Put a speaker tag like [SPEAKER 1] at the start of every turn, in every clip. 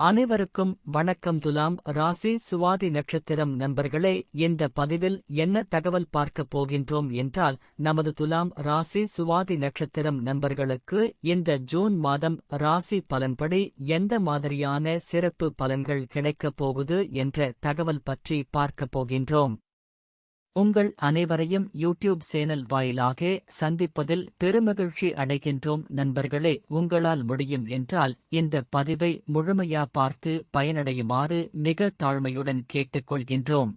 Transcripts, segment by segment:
[SPEAKER 1] அனைவருக்கும் வணக்கம் துலாம் ராசி சுவாதி நட்சத்திரம் நண்பர்களே இந்த பதிவில் என்ன தகவல் பார்க்கப் போகின்றோம் என்றால் நமது துலாம் ராசி சுவாதி நட்சத்திரம் நண்பர்களுக்கு இந்த ஜூன் மாதம் ராசி பலன்படி எந்த மாதிரியான சிறப்பு பலன்கள் கிடைக்கப் போகுது என்ற தகவல் பற்றி பார்க்கப் போகின்றோம். உங்கள் அனைவரையும் யூடியூப் சேனல் வாயிலாக சந்திப்பதில் பெருமகிழ்ச்சி அடைகின்றோம் நண்பர்களே. உங்களால் முடியும் என்றால் இந்த பதிவை முழுமையா பார்த்து பயனடையுமாறு மிக தாழ்மையுடன் கேட்டுக்கொள்கின்றோம்.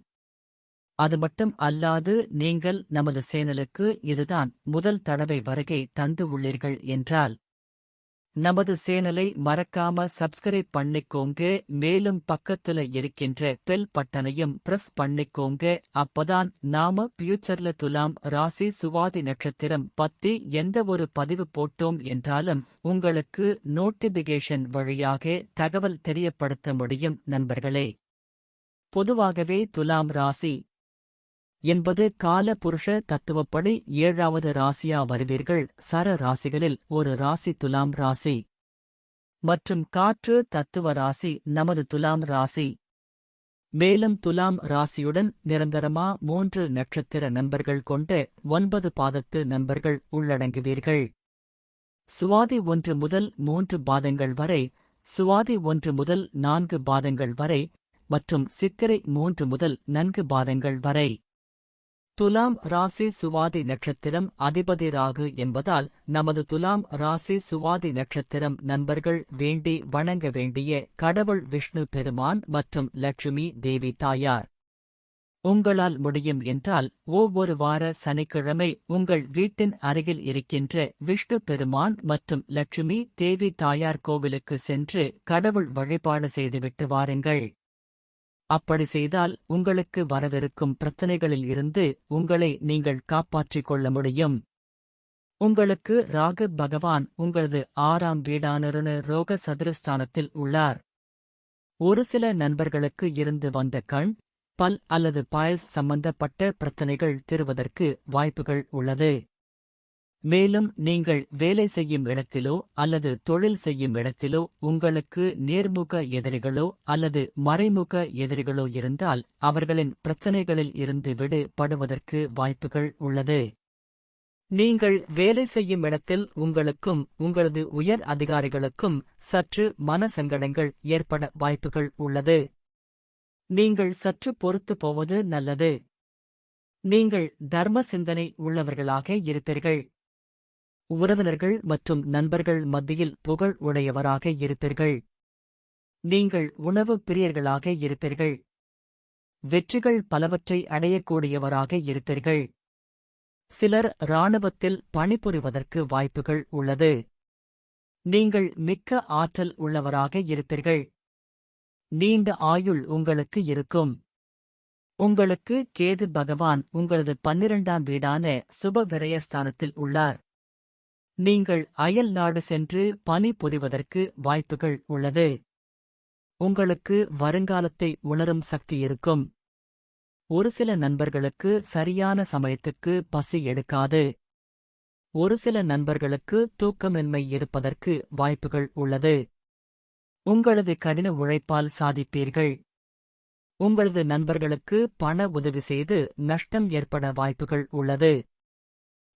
[SPEAKER 1] அது மட்டும் அல்லாது நீங்கள் நமது சேனலுக்கு இதுதான் முதல் தடவை வருகை தந்து உள்ளீர்கள் என்றால் நமது சேனலை மறக்காம சப்ஸ்கிரைப் பண்ணிக்கோங்க மேலும் பக்கத்துல இருக்கின்ற பெல் பட்டனையும் பிரஸ் பண்ணிக்கோங்க. அப்பதான் நாம ஃபியூச்சர்ல துலாம் ராசி சுவாதி நட்சத்திரம் பத்தி எந்த ஒரு பதிவு போட்டோம் என்றாலும் உங்களுக்கு நோட்டிபிகேஷன் வழியாக தகவல் தெரியப்படுத்த முடியும் நண்பர்களே. பொதுவாகவே துலாம் ராசி என்பது கால புருஷ தத்துவப்படி ஏழாவது ராசியா வருவீர்கள். சர ராசிகளில் ஒரு ராசி துலாம் ராசி. மற்றும் காற்று தத்துவ ராசி நமது துலாம் ராசி. மேலும் துலாம் ராசியுடன் நிரந்தரமா மூன்று நட்சத்திர நண்பர்கள் கொண்ட ஒன்பது பாதத்து நண்பர்கள் உள்ளடங்குவீர்கள். சுவாதி ஒன்று முதல் மூன்று பாதங்கள் வரை சுவாதி ஒன்று முதல் நான்கு பாதங்கள் வரை மற்றும் சித்திரை மூன்று முதல் நன்கு பாதங்கள் வரை. துலாம் ராசி சுவாதி நட்சத்திரம் அதிபதி ராகு என்பதால் நமது துலாம் ராசி சுவாதி நட்சத்திரம் நண்பர்கள் வேண்டி வணங்க வேண்டிய கடவுள் விஷ்ணு பெருமான் மற்றும் லட்சுமி தேவி தாயார். உங்களால் முடியும் என்றால் ஒவ்வொரு வார சனிக்கிழமை உங்கள் வீட்டின் அருகில் இருக்கின்ற விஷ்ணு பெருமான் மற்றும் லட்சுமி தேவி தாயார் கோவிலுக்கு சென்று கடவுள் வழிபாடு செய்துவிட்டு வாருங்கள். அப்படி செய்தால் உங்களுக்கு வரவிருக்கும் பிரச்சனைகளில் இருந்து உங்களை நீங்கள் காப்பாற்றிக் கொள்ள முடியும். உங்களுக்கு ராகு பகவான் உங்களது ஆறாம் வீடானருனு ரோக சதுரஸ்தானத்தில் உள்ளார். ஒரு சில நண்பர்களுக்கு இருந்து வந்த கண் பல் அல்லது பாயல் சம்பந்தப்பட்ட பிரச்சனைகள் தீர்வதற்கு வாய்ப்புகள் உள்ளது. மேலும் நீங்கள் வேலை செய்யும் இடத்திலோ அல்லது தொழில் செய்யும் இடத்திலோ உங்களுக்கு நேர்முக எதிரிகளோ அல்லது மறைமுக எதிரிகளோ இருந்தால் அவர்களின் பிரச்சனைகளில் இருந்து விடுபடுவதற்கு வாய்ப்புகள் உள்ளது. நீங்கள் வேலை செய்யும் இடத்தில் உங்களுக்கும் உங்களது உயர் அதிகாரிகளுக்கும் சற்று மன சங்கடங்கள் ஏற்பட வாய்ப்புகள் உள்ளது. நீங்கள் சற்று பொறுத்து போவது நல்லது. நீங்கள் தர்ம சிந்தனை உள்ளவர்களாக இருப்பீர்கள். உறவினர்கள் மற்றும் நண்பர்கள் மத்தியில் புகழ் உடையவராக இருப்பீர்கள். நீங்கள் உணவு பிரியர்களாக இருப்பீர்கள். வெற்றிகள் பலவற்றை அடையக்கூடியவராக இருப்பீர்கள். சிலர் இராணுவத்தில் பணிபுரிவதற்கு வாய்ப்புகள் உள்ளது. நீங்கள் மிக்க ஆற்றல் உள்ளவராக இருப்பீர்கள். நீண்ட ஆயுள் உங்களுக்கு இருக்கும். உங்களுக்கு கேது பகவான் உங்களது பன்னிரண்டாம் வீடான சுப விரயஸ்தானத்தில் உள்ளார். நீங்கள் அயல் நாடு சென்று பணி புரிவதற்கு வாய்ப்புகள் உள்ளது. உங்களுக்கு வருங்காலத்தை உணரும் சக்தி இருக்கும். ஒரு சில நண்பர்களுக்கு சரியான சமயத்துக்கு பசி எடுக்காது. ஒரு சில நண்பர்களுக்கு தூக்கமின்மை இருப்பதற்கு வாய்ப்புகள் உள்ளது. உங்களது கடின உழைப்பால் சாதிப்பீர்கள். உங்களது நண்பர்களுக்கு பண உதவி செய்து நஷ்டம் ஏற்பட வாய்ப்புகள் உள்ளது.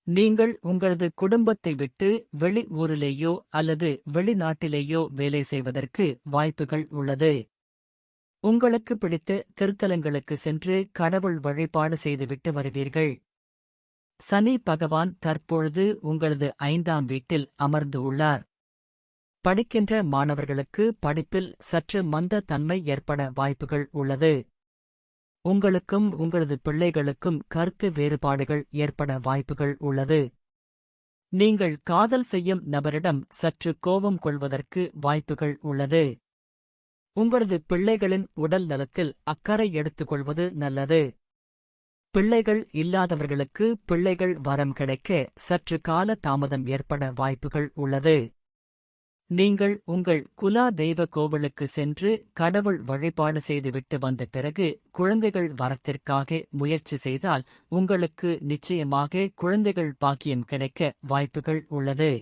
[SPEAKER 1] நீங்கள் உங்களது குடும்பத்தை விட்டு வெளி ஊரிலேயோ அல்லது வெளிநாட்டிலேயோ வேலை செய்வதற்கு வாய்ப்புகள் உள்ளது. உங்களுக்கு பிடித்த திருத்தலங்களுக்கு சென்று கடவுள் வழிபாடு செய்துவிட்டு வருவீர்கள். சனி பகவான் தற்பொழுது உங்களது ஐந்தாம் வீட்டில் அமர்ந்து உள்ளார். படிக்கின்ற மாணவர்களுக்கு படிப்பில் சற்று மந்த தன்மை ஏற்பட வாய்ப்புகள் உள்ளது. உங்களுக்கும் உங்களது பிள்ளைகளுக்கும் கருத்து வேறுபாடுகள் ஏற்பட வாய்ப்புகள் உள்ளது. நீங்கள் காதல் செய்யும் நபரிடம் சற்று கோபம் கொள்வதற்கு வாய்ப்புகள் உள்ளது. உங்களது பிள்ளைகளின் உடல் நலத்தில் அக்கறை எடுத்துக்கொள்வது நல்லது. பிள்ளைகள் இல்லாதவர்களுக்கு பிள்ளைகள் வரம் கிடைக்க சற்று கால தாமதம் ஏற்பட வாய்ப்புகள் உள்ளது. நீங்கள் உங்கள் குலா தெய்வ கோவிலுக்கு சென்று கடவுள் வழிபாடு செய்துவிட்டு வந்த பிறகு குழந்தைகள் வரத்திற்காக முயற்சி செய்தால் உங்களுக்கு நிச்சயமாக குழந்தைகள் பாக்கியம் கிடைக்க வாய்ப்புகள் உள்ளது.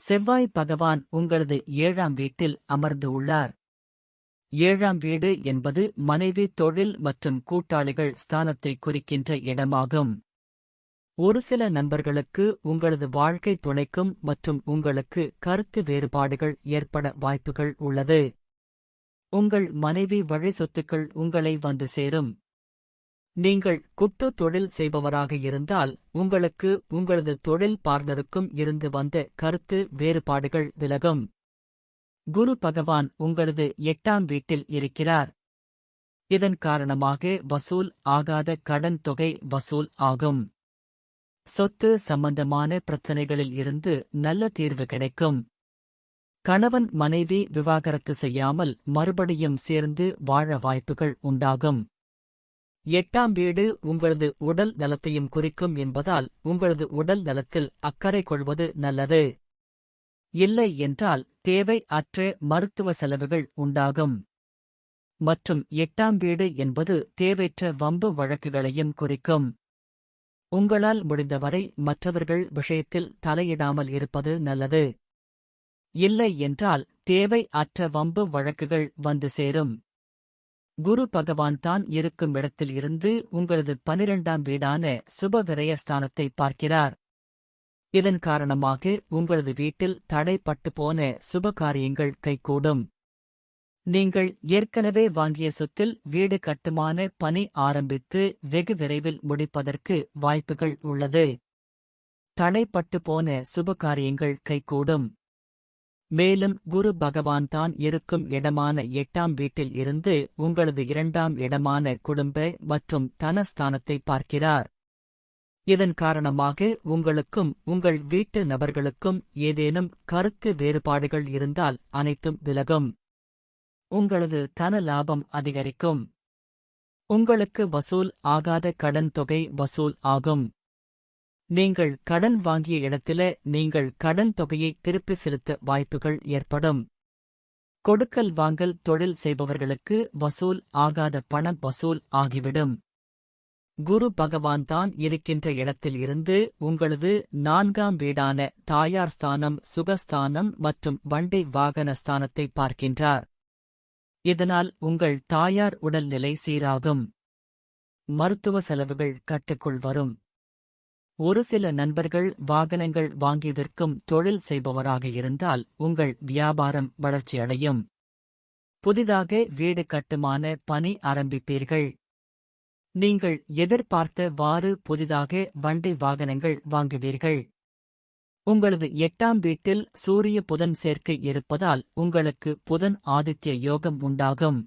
[SPEAKER 1] செவ்வாய் பகவான் உங்களது ஏழாம் வீட்டில் அமர்ந்து உள்ளார். ஏழாம் வீடு என்பது மனைவி தொழில் மற்றும் கூட்டாளிகள் ஸ்தானத்தை குறிக்கின்ற இடமாகும். ஒரு சில நண்பர்களுக்கு உங்களது வாழ்க்கை துணைக்கும் மற்றும் உங்களுக்கு கருத்து வேறுபாடுகள் ஏற்பட வாய்ப்புகள் உள்ளது. உங்கள் மனைவி வழி சொத்துக்கள் உங்களை வந்து சேரும். நீங்கள் குட்டு தொழில் செய்பவராக இருந்தால் உங்களுக்கு உங்களது தொழில் பார்ட்னருக்கும் இருந்து வந்த கருத்து வேறுபாடுகள் விலகும். குரு பகவான் உங்களது எட்டாம் வீட்டில் இருக்கிறார். இதன் காரணமாக வசூல் ஆகாத கடன் தொகை வசூல் ஆகும். சொத்து சம்பந்தமான பிரச்சனைகளில் இருந்து நல்ல தீர்வு கிடைக்கும். கணவன் மனைவி விவாகரத்து செய்யாமல் மறுபடியும் சேர்ந்து வாழ வாய்ப்புகள் உண்டாகும். எட்டாம் வீடு உங்களது உடல் நலத்தையும் குறிக்கும் என்பதால் உங்களது உடல் நலத்தில் அக்கறை கொள்வது நல்லது. இல்லை என்றால் தேவை அற்ற மருத்துவ செலவுகள் உண்டாகும். மற்றும் எட்டாம் வீடு என்பது தேவையற்ற வம்பு வழக்குகளையும் குறிக்கும். உங்களால் முடிந்தவரை மற்றவர்கள் விஷயத்தில் தலையிடாமல் இருப்பது நல்லது. இல்லை என்றால் தேவை அற்ற வம்பு வழக்குகள் வந்து சேரும். குரு பகவான் தான் இருக்கும் இடத்தில் இருந்து உங்களது பனிரெண்டாம் வீடான சுப விரயஸ்தானத்தை பார்க்கிறார். இதன் காரணமாக உங்களது வீட்டில் தடைப்பட்டு போன சுப காரியங்கள் கைகூடும். நீங்கள் ஏற்கனவே வாங்கிய சொத்தில் வீடு கட்டுமான பணி ஆரம்பித்து வெகு விரைவில் முடிப்பதற்கு வாய்ப்புகள் உள்ளது. தடைப்பட்டு போன சுபகாரியங்கள் கைகூடும். மேலும் குரு பகவான் தான் இருக்கும் இடமான எட்டாம் வீட்டில் இருந்து உங்களது இரண்டாம் இடமான குடும்ப மற்றும் தனஸ்தானத்தை பார்க்கிறார். இதன் காரணமாக உங்களுக்கும் உங்கள் வீட்டு நபர்களுக்கும் ஏதேனும் கருத்து வேறுபாடுகள் இருந்தால் அனைத்தும் விலகும். உங்களது தன லாபம் அதிகரிக்கும். உங்களுக்கு வசூல் ஆகாத கடன் தொகை வசூல் ஆகும். நீங்கள் கடன் வாங்கிய இடத்தில நீங்கள் கடன் தொகையை திருப்பி செலுத்த வாய்ப்புகள் ஏற்படும். கொடுக்கல் வாங்கல் தொழில் செய்பவர்களுக்கு வசூல் ஆகாத பணம் வசூல் ஆகிவிடும். குரு பகவான் தான் இருக்கின்ற இடத்தில் இருந்து உங்களது நான்காம் வீடான தாயார் ஸ்தானம் சுகஸ்தானம் மற்றும் வண்டி வாகன ஸ்தானத்தை பார்க்கின்றார். இதனால் உங்கள் தாயார் உடல்நிலை சீராகும். மருத்துவ செலவுகள் கட்டுக்குள் வரும். ஒரு சில நண்பர்கள் வாகனங்கள் வாங்கி விற்கும் தொழில் செய்பவராக இருந்தால் உங்கள் வியாபாரம் வளர்ச்சியடையும். புதிதாக வீடு கட்டுமான பணி ஆரம்பிப்பீர்கள். நீங்கள் எதிர்பார்த்த வாறு புதிதாக வண்டி வாகனங்கள் வாங்குவீர்கள். உங்களது எட்டாம் வீட்டில் சூரிய புதன் சேர்க்கை இருப்பதால் உங்களுக்கு புதன் ஆதித்ய யோகம் உண்டாகும்.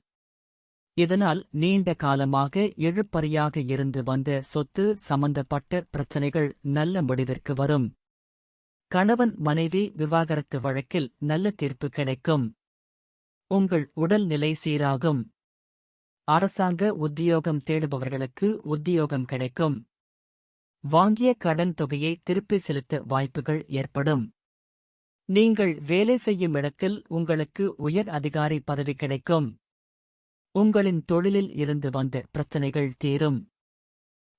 [SPEAKER 1] இதனால் நீண்ட காலமாக இழுப்பறியாக இருந்து வந்த சொத்து சம்பந்தப்பட்ட பிரச்சனைகள் நல்ல முடிவிற்கு வரும். கணவன் மனைவி விவாகரத்து வழக்கில் நல்ல தீர்ப்பு கிடைக்கும். உங்கள் உடல்நிலை சீராகும். அரசாங்க உத்தியோகம் தேடுபவர்களுக்கு உத்தியோகம் கிடைக்கும். வாங்கிய கடன் தொகையை திருப்பி செலுத்த வாய்ப்புகள் ஏற்படும். நீங்கள் வேலை செய்யும் இடத்தில் உங்களுக்கு உயர் அதிகாரி பதவி கிடைக்கும். உங்களின் தொழிலில் இருந்து வந்த பிரச்சனைகள் தீரும்.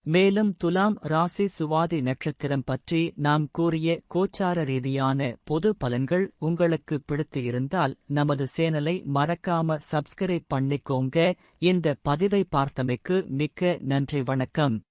[SPEAKER 1] மேலும் துலாம் ராசி சுவாதி நட்சத்திரம் பற்றி நாம் கூறிய கோச்சார ரீதியான பொது பலன்கள் உங்களுக்கு பிடித்து இருந்தால் நமது சேனலை மறக்காம சப்ஸ்கிரைப் பண்ணிக்கோங்க. இந்த பதிவை பார்த்தமைக்கு மிக்க நன்றி வணக்கம்.